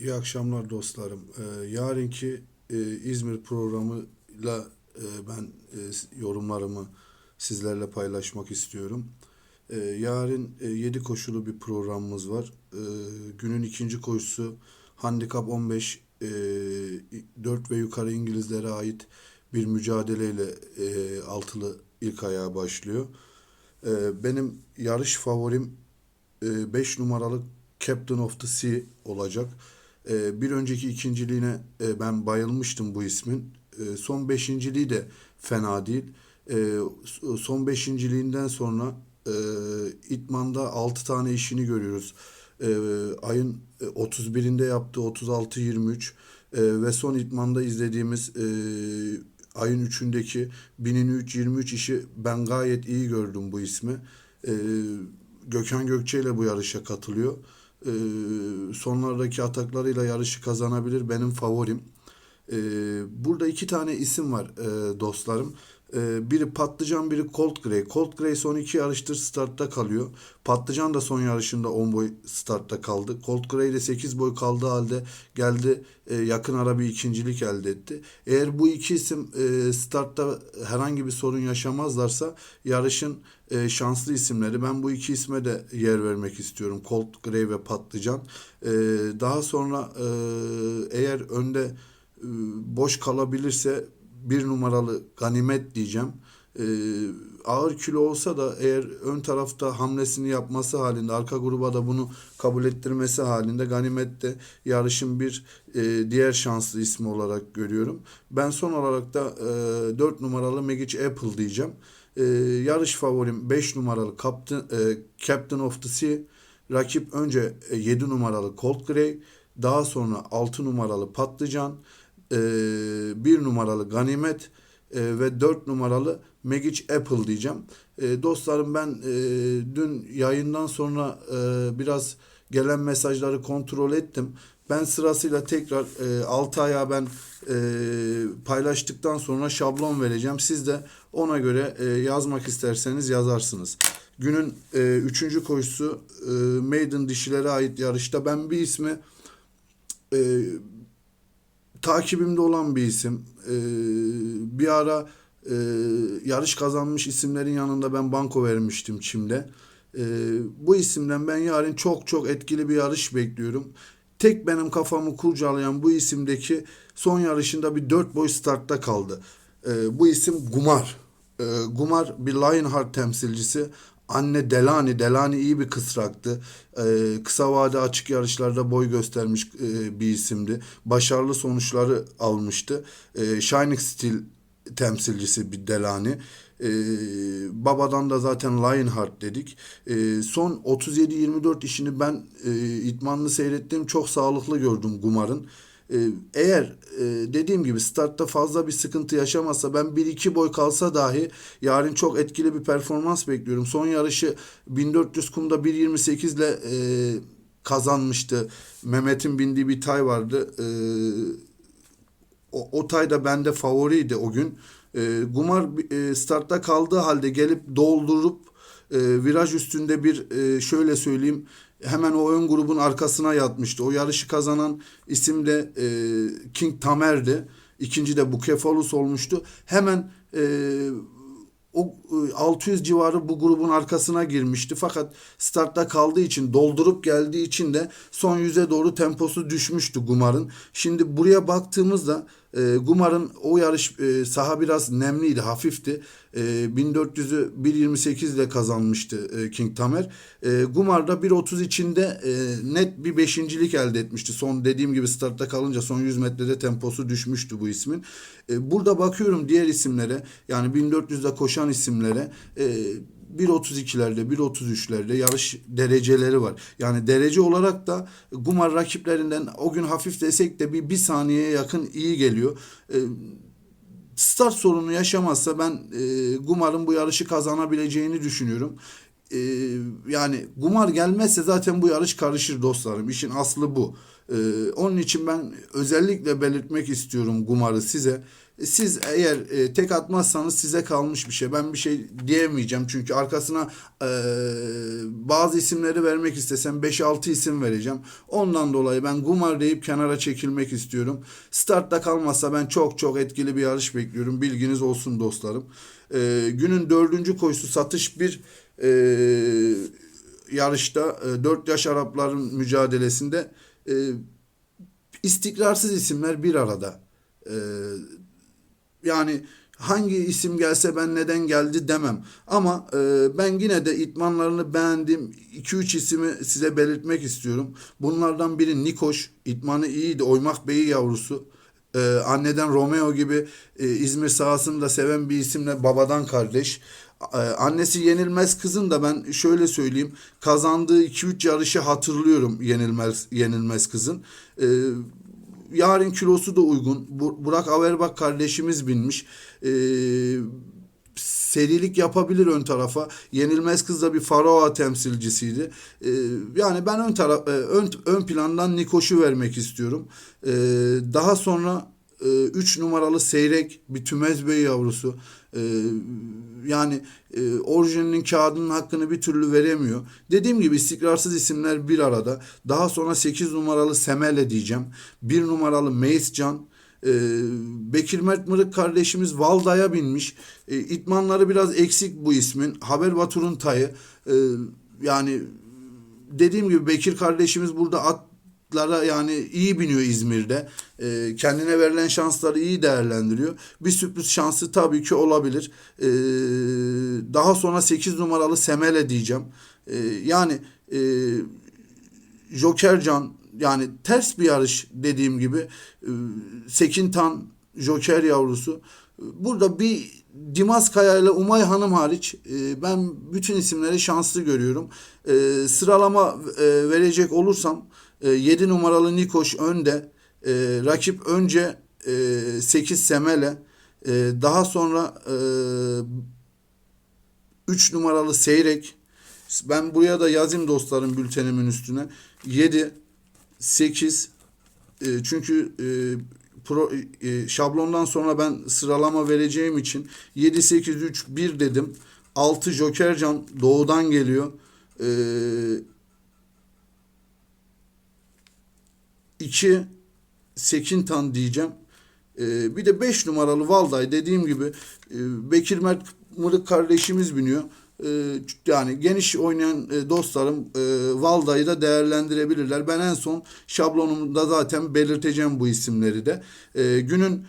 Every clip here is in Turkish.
İyi akşamlar dostlarım. Ee, yarınki e, İzmir programıyla e, ben e, yorumlarımı sizlerle paylaşmak istiyorum. E, yarın e, 7 koşulu bir programımız var. E, günün ikinci koşusu Handikap 15 e, 4 ve yukarı İngilizlere ait bir mücadeleyle e, altılı ilk ayağa başlıyor. E, benim yarış favorim 5 numaralı Captain of the Sea olacak. E, bir önceki ikinciliğine e, ben bayılmıştım bu ismin. E, son beşinciliği de fena değil. E, son beşinciliğinden sonra e, İtman'da 6 tane işini görüyoruz. E, ayın 31'inde yaptığı 36-23 e, ve son İtman'da izlediğimiz e, ayın 3'ündeki 1003-23 işi ben gayet iyi gördüm bu ismi. Gökhan Gökçe ile bu yarışa katılıyor. E, sonlardaki ataklarıyla yarışı kazanabilir. Benim favorim. E, burada iki tane isim var e, dostlarım. E, biri Patlıcan, biri Colt Grey. Colt Grey son iki yarıştır startta kalıyor. Patlıcan da son yarışında 10 boy startta kaldı. Colt Grey de 8 boy kaldığı halde geldi e, yakın ara bir ikincilik elde etti. Eğer bu iki isim e, startta herhangi bir sorun yaşamazlarsa yarışın e, şanslı isimleri. Ben bu iki isme de yer vermek istiyorum. Colt Grey ve Patlıcan. Daha sonra eğer önde boş kalabilirse bir numaralı ganimet diyeceğim. Ee, ağır kilo olsa da eğer ön tarafta hamlesini yapması halinde arka gruba da bunu kabul ettirmesi halinde ganimet de yarışın bir e, diğer şanslı ismi olarak görüyorum. Ben son olarak da e, 4 numaralı Magic Apple diyeceğim. E, yarış favorim 5 numaralı Captain, e, Captain of the Sea. Rakip önce 7 numaralı Colt Grey, daha sonra 6 numaralı Patlıcan, e, bir numaralı Ganimet e, ve dört numaralı Magic Apple diyeceğim. E, dostlarım ben e, dün yayından sonra e, biraz gelen mesajları kontrol ettim. Ben sırasıyla tekrar e, 6 ayağı ben e, paylaştıktan sonra şablon vereceğim. Siz de ona göre e, yazmak isterseniz yazarsınız. Günün e, üçüncü koşusu e, Maiden dişilere ait yarışta ben bir ismi e, takibimde olan bir isim. Ee, bir ara e, yarış kazanmış isimlerin yanında ben banko vermiştim Çim'de. Ee, bu isimden ben yarın çok çok etkili bir yarış bekliyorum. Tek benim kafamı kurcalayan bu isimdeki son yarışında bir dört boy startta kaldı. Ee, bu isim Gumar. Ee, Gumar bir Lionheart temsilcisi. Anne Delani, Delani iyi bir kısraktı. Ee, kısa vade açık yarışlarda boy göstermiş e, bir isimdi. Başarılı sonuçları almıştı. Ee, Shining Steel temsilcisi bir Delani. Ee, babadan da zaten Lionheart dedik. Ee, son 37-24 işini ben e, itmanlı seyrettiğim çok sağlıklı gördüm Gumar'ın. Ee, eğer e, dediğim gibi startta fazla bir sıkıntı yaşamazsa ben 1-2 boy kalsa dahi yarın çok etkili bir performans bekliyorum. Son yarışı 1400 kumda 1.28 ile e, kazanmıştı. Mehmet'in bindiği bir tay vardı. E, o, o tay da bende favoriydi o gün. E, Gumar e, startta kaldığı halde gelip doldurup e, viraj üstünde bir e, şöyle söyleyeyim hemen o ön grubun arkasına yatmıştı. O yarışı kazanan isim de e, King Tamer'di. İkinci de Bukefolus olmuştu. Hemen e, o 600 civarı bu grubun arkasına girmişti. Fakat startta kaldığı için doldurup geldiği için de son yüze doğru temposu düşmüştü Gumar'ın. Şimdi buraya baktığımızda e, Gumar'ın o yarış e, saha biraz nemliydi, hafifti. E, 1400'ü 1.28 ile kazanmıştı e, King Tamer. E, Gumar'da 1.30 içinde e, net bir beşincilik elde etmişti. Son dediğim gibi startta kalınca son 100 metrede temposu düşmüştü bu ismin. E, burada bakıyorum diğer isimlere yani 1400'de koşan isimlere e, 1.32'lerde, 1.33'lerde yarış dereceleri var. Yani derece olarak da Gumar rakiplerinden o gün hafif desek de bir, bir saniyeye yakın iyi geliyor. E, start sorunu yaşamazsa ben e, Gumar'ın bu yarışı kazanabileceğini düşünüyorum. e, yani kumar gelmezse zaten bu yarış karışır dostlarım. İşin aslı bu. E, onun için ben özellikle belirtmek istiyorum kumarı size. Siz eğer e, tek atmazsanız size kalmış bir şey. Ben bir şey diyemeyeceğim çünkü arkasına e, bazı isimleri vermek istesem 5-6 isim vereceğim. Ondan dolayı ben kumar deyip kenara çekilmek istiyorum. Startta kalmazsa ben çok çok etkili bir yarış bekliyorum. Bilginiz olsun dostlarım. E, günün dördüncü koşusu satış bir e, yarışta e, 4 yaş Arapların mücadelesinde e, istikrarsız isimler bir arada. E, yani hangi isim gelse ben neden geldi demem. Ama e, ben yine de itmanlarını beğendiğim 2-3 ismi size belirtmek istiyorum. Bunlardan biri Nikoş. İtmanı iyiydi. Oymak Bey'i yavrusu. E, anneden Romeo gibi e, İzmir sahasını da seven bir isimle babadan kardeş. E, annesi Yenilmez kızın da ben şöyle söyleyeyim. Kazandığı 2-3 yarışı hatırlıyorum Yenilmez, Yenilmez kızın. E, yarın kilosu da uygun. Bu- Burak Averbak kardeşimiz binmiş. Ee, serilik yapabilir ön tarafa. Yenilmez kız da bir Faroa temsilcisiydi. Ee, yani ben ön taraf e, ön ön plandan Nikoş'u vermek istiyorum. Ee, daha sonra 3 numaralı Seyrek bir Tümez Bey yavrusu. Ee, yani e, orijinalinin kağıdının hakkını bir türlü veremiyor. Dediğim gibi istikrarsız isimler bir arada. Daha sonra 8 numaralı Semele diyeceğim. 1 numaralı Meiscan. Ee, Bekir Mert Mırık kardeşimiz Valda'ya binmiş. Ee, itmanları biraz eksik bu ismin. Haber Batur'un tayı. Ee, yani dediğim gibi Bekir kardeşimiz burada atlara yani iyi biniyor İzmir'de. Ee, kendine verilen şansları iyi değerlendiriyor. Bir sürpriz şansı tabii ki olabilir. Ee, daha sonra 8 numaralı Semele diyeceğim. Ee, yani e, Jokercan yani ters bir yarış dediğim gibi e, Sekintan Joker yavrusu. Burada bir Dimas Kaya ile Umay Hanım hariç e, ben bütün isimleri şanslı görüyorum. E, Sıralama e, verecek olursam 7 numaralı Nikoş önde. E, Rakip önce 8 Semele. E, Daha sonra 3 numaralı Seyrek. Ben buraya da yazayım dostlarım bültenimin üstüne. 7, 8 e, çünkü e, pro, e, şablondan sonra ben sıralama vereceğim için 7, 8, 3, 1 dedim. 6 Jokercan doğudan geliyor. E, 2 Sekintan diyeceğim. E, bir de 5 numaralı Valday dediğim gibi e, Bekir Mert Mırık kardeşimiz biniyor. E, yani geniş oynayan e, dostlarım e, Valda'yı da değerlendirebilirler. Ben en son şablonumda zaten belirteceğim bu isimleri de. E, günün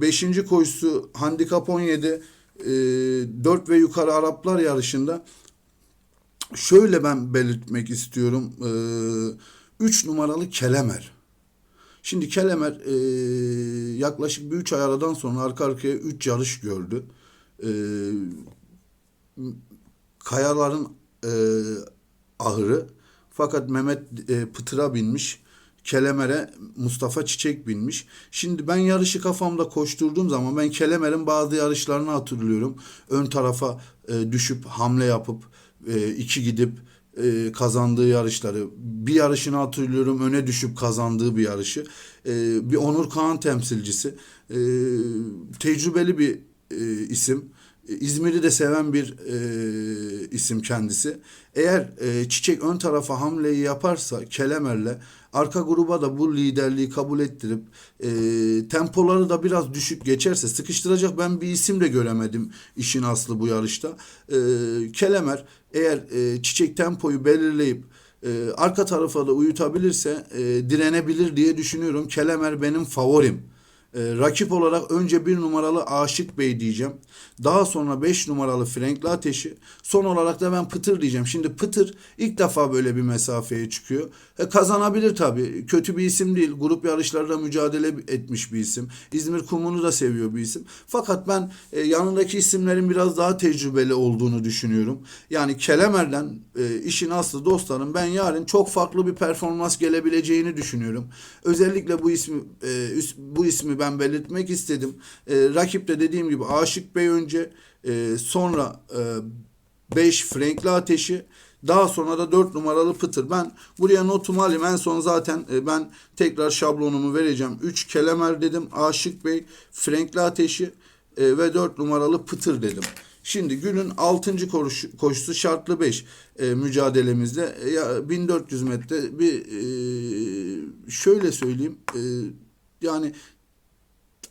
5. E, koşusu Handikap 17 e, 4 ve yukarı Araplar yarışında şöyle ben belirtmek istiyorum. 3 numaralı Kelemer. Şimdi Kelemer e, yaklaşık bir 3 ay aradan sonra arka arkaya 3 yarış gördü. E, Kayaların e, ahırı fakat Mehmet e, Pıtır'a binmiş. Kelemer'e Mustafa Çiçek binmiş. Şimdi ben yarışı kafamda koşturduğum zaman ben Kelemer'in bazı yarışlarını hatırlıyorum. Ön tarafa e, düşüp hamle yapıp e, iki gidip e, kazandığı yarışları. Bir yarışını hatırlıyorum öne düşüp kazandığı bir yarışı. E, bir Onur Kağan temsilcisi. E, tecrübeli bir e, isim. İzmir'i de seven bir e, isim kendisi. Eğer e, Çiçek ön tarafa hamleyi yaparsa Kelemer'le arka gruba da bu liderliği kabul ettirip e, tempoları da biraz düşük geçerse sıkıştıracak ben bir isim de göremedim işin aslı bu yarışta. E, Kelemer eğer e, Çiçek tempoyu belirleyip e, arka tarafa da uyutabilirse e, direnebilir diye düşünüyorum. Kelemer benim favorim. E, rakip olarak önce bir numaralı Aşık Bey diyeceğim. Daha sonra beş numaralı Frenkli Ateşi. Son olarak da ben Pıtır diyeceğim. Şimdi Pıtır ilk defa böyle bir mesafeye çıkıyor. E, kazanabilir tabii. Kötü bir isim değil. Grup yarışlarında mücadele etmiş bir isim. İzmir Kumunu da seviyor bir isim. Fakat ben e, yanındaki isimlerin biraz daha tecrübeli olduğunu düşünüyorum. Yani Kelemer'den e, işin aslı dostlarım ben yarın çok farklı bir performans gelebileceğini düşünüyorum. Özellikle bu ismi e, bu ismi ben belirtmek istedim. E, rakip de dediğim gibi Aşık Bey önce e, sonra e, 5 Frankli Ateşi, daha sonra da 4 numaralı Pıtır. Ben buraya notumu alayım. En son zaten e, ben tekrar şablonumu vereceğim. 3 Kelemer dedim. Aşık Bey, Frankli Ateşi e, ve 4 numaralı Pıtır dedim. Şimdi günün 6. koşu, koşusu şartlı 5 e, mücadelemizde. E, ya 1400 metre bir e, şöyle söyleyeyim. E, yani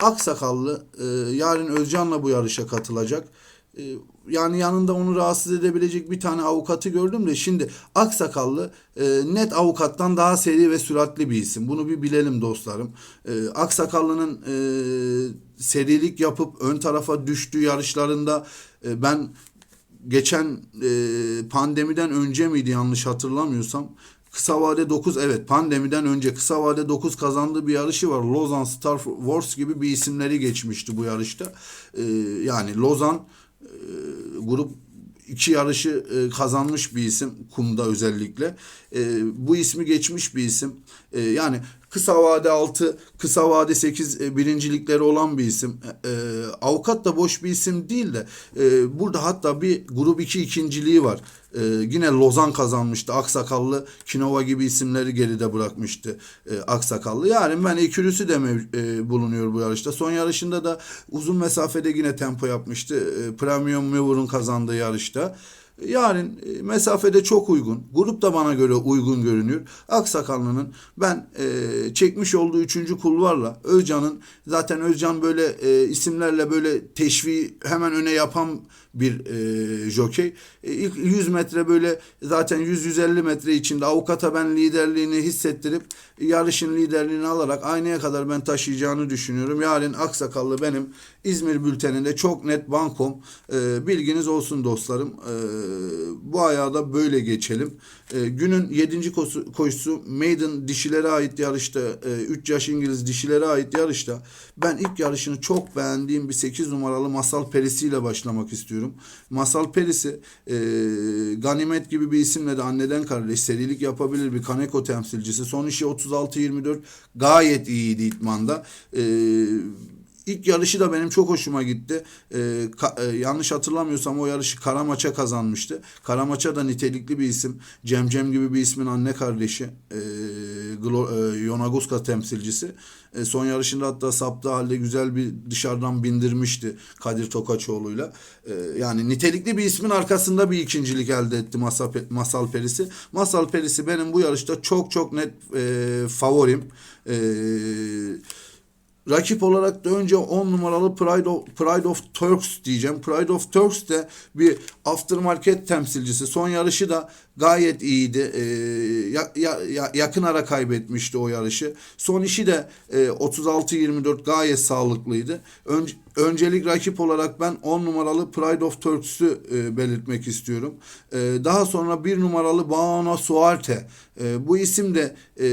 Aksakallı e, yarın Özcan'la bu yarışa katılacak. E, yani yanında onu rahatsız edebilecek bir tane avukatı gördüm de şimdi Aksakallı e, net avukattan daha seri ve süratli bir isim. Bunu bir bilelim dostlarım. E, Aksakallı'nın e, serilik yapıp ön tarafa düştüğü yarışlarında e, ben geçen e, pandemiden önce miydi yanlış hatırlamıyorsam kısa vade 9 evet pandemiden önce kısa vade 9 kazandığı bir yarışı var. Lozan Star Wars gibi bir isimleri geçmişti bu yarışta. E, yani Lozan e, grup iki yarışı e, kazanmış bir isim kumda özellikle. E, bu ismi geçmiş bir isim. E, yani kısa vade 6, kısa vade 8 e, birincilikleri olan bir isim. E, e, avukat da boş bir isim değil de e, burada hatta bir grup 2 ikinciliği var. E, yine Lozan kazanmıştı. Aksakallı, Kinova gibi isimleri geride bırakmıştı e, Aksakallı. Yani ben ekürüsü de mev- e, bulunuyor bu yarışta. Son yarışında da uzun mesafede yine tempo yapmıştı. E, Premium Mover'ın kazandığı yarışta. Yarın e, mesafede çok uygun. Grup da bana göre uygun görünüyor. Aksakallı'nın ben e, çekmiş olduğu üçüncü kulvarla Özcan'ın zaten Özcan böyle e, isimlerle böyle teşvi hemen öne yapan bir e, jokey. E, ilk 100 metre böyle zaten 100-150 metre içinde avukata ben liderliğini hissettirip yarışın liderliğini alarak aynaya kadar ben taşıyacağını düşünüyorum. Yarın Aksakallı benim İzmir bülteninde çok net bankom. E, bilginiz olsun dostlarım. E, bu ayağı da böyle geçelim. E, günün 7. koşusu, Maiden dişilere ait yarışta 3 yaş İngiliz dişilere ait yarışta ben ilk yarışını çok beğendiğim bir 8 numaralı Masal Perisi ile başlamak istiyorum. Masal Perisi e, Ganimet gibi bir isimle de anneden kardeş serilik yapabilir bir Kaneko temsilcisi. Son işi 36-24 gayet iyiydi itmanda. Eee İlk yarışı da benim çok hoşuma gitti. Ee, ka- e, yanlış hatırlamıyorsam o yarışı Karamaç'a kazanmıştı. Karamaç'a da nitelikli bir isim. Cemcem gibi bir ismin anne kardeşi. Ee, Glo- e, Yonaguska temsilcisi. E, son yarışında hatta saptığı halde güzel bir dışarıdan bindirmişti Kadir Tokaçoğlu'yla. E, yani nitelikli bir ismin arkasında bir ikincilik elde etti Masal, Masal Perisi. Masal Perisi benim bu yarışta çok çok net e, favorim. Eee Rakip olarak da önce 10 numaralı Pride of, Pride of Turks diyeceğim. Pride of Turks de bir aftermarket temsilcisi. Son yarışı da gayet iyiydi. Ee, ya, ya, ya- yakın ara kaybetmişti o yarışı. Son işi de e, 36-24 gayet sağlıklıydı. Önce, öncelik rakip olarak ben 10 numaralı Pride of Turks'ü e, belirtmek istiyorum. E, daha sonra 1 numaralı Baona Suarte. E, bu isim de e,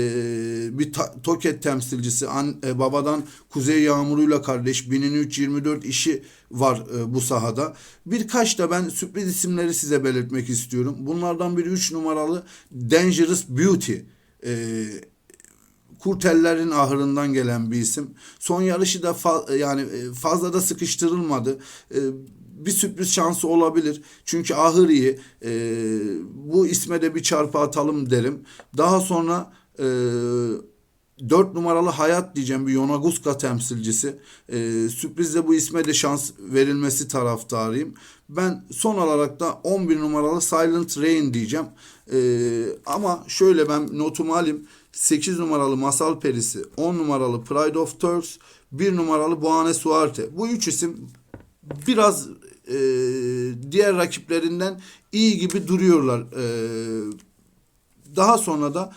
bir ta- Toket temsilcisi. An, e, babadan Kuzey Yağmuru'yla kardeş 1324 işi var e, bu sahada. Birkaç da ben sürpriz isimleri size belirtmek istiyorum. Bunlardan biri 3 numaralı Dangerous Beauty. E, Kurtellerin ahırından gelen bir isim. Son yarışı da fa- yani e, fazla da sıkıştırılmadı. E, bir sürpriz şansı olabilir. Çünkü ahır iyi. E, bu isme de bir çarpı atalım derim. Daha sonra e, 4 numaralı Hayat diyeceğim bir Yonaguska temsilcisi. E, sürprizde bu isme de şans verilmesi taraftarıyım. Ben son olarak da 11 numaralı Silent Rain diyeceğim. E, ama şöyle ben notumu alayım. 8 numaralı Masal Perisi, 10 numaralı Pride of Turks, 1 numaralı Buane Suarte. Bu üç isim biraz e, diğer rakiplerinden iyi gibi duruyorlar. E, daha sonra da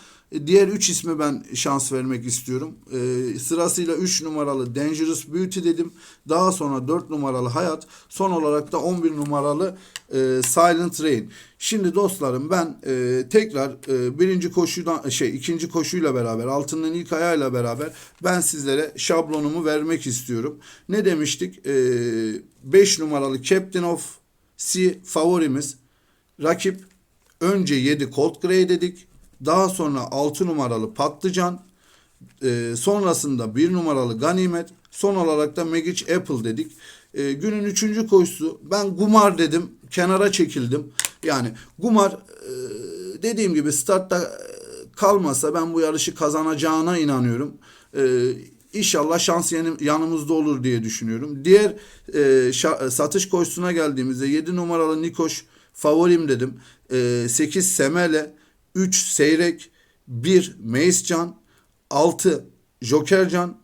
diğer 3 isme ben şans vermek istiyorum. E, sırasıyla 3 numaralı Dangerous Beauty dedim. Daha sonra 4 numaralı Hayat. Son olarak da 11 numaralı e, Silent Rain. Şimdi dostlarım ben e, tekrar e, birinci koşudan şey ikinci koşuyla beraber altının ilk ayağıyla beraber ben sizlere şablonumu vermek istiyorum. Ne demiştik? 5 numaralı Captain of Sea favorimiz. Rakip önce 7 Cold Grey dedik. Daha sonra 6 numaralı Patlıcan. E, sonrasında 1 numaralı Ganimet. Son olarak da Magic Apple dedik. E, günün üçüncü koşusu ben Gumar dedim. Kenara çekildim. Yani Gumar e, dediğim gibi startta e, kalmasa ben bu yarışı kazanacağına inanıyorum. E, İnşallah şans yanım- yanımızda olur diye düşünüyorum. Diğer e, şa- satış koşusuna geldiğimizde 7 numaralı Nikoş favorim dedim. E, 8 Semele, 3 Seyrek, 1 Meiscan, 6 Jokercan,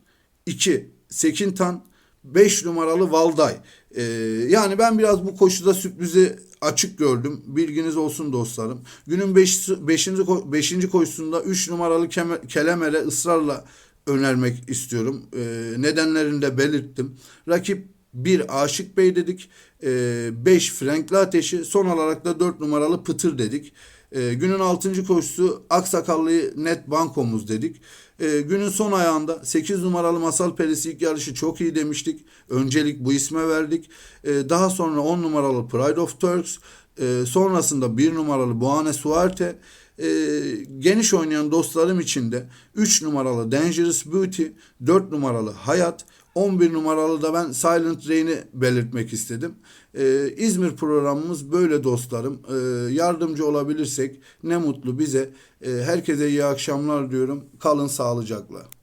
2 Sekintan, 5 numaralı Valday. Ee, yani ben biraz bu koşuda sürprizi açık gördüm. Bilginiz olsun dostlarım. Günün 5. 5. 5. koşusunda 3 numaralı Kelemer'e ısrarla önermek istiyorum. Ee, nedenlerini de belirttim. Rakip 1 Aşık Bey dedik. 5 Frankli Ateşi. Son olarak da 4 numaralı Pıtır dedik. Ee, günün 6. koşusu Aksakallı net bankomuz dedik. Ee, günün son ayağında 8 numaralı Masal Perisi ilk yarışı çok iyi demiştik. Öncelik bu isme verdik. Ee, daha sonra 10 numaralı Pride of Turks. Ee, sonrasında 1 numaralı Buane Suarte. Ee, geniş oynayan dostlarım için de 3 numaralı Dangerous Beauty, 4 numaralı Hayat, 11 numaralı da ben Silent Rain'i belirtmek istedim. Ee, İzmir programımız böyle dostlarım. Ee, yardımcı olabilirsek ne mutlu bize. Ee, herkese iyi akşamlar diyorum. Kalın sağlıcakla.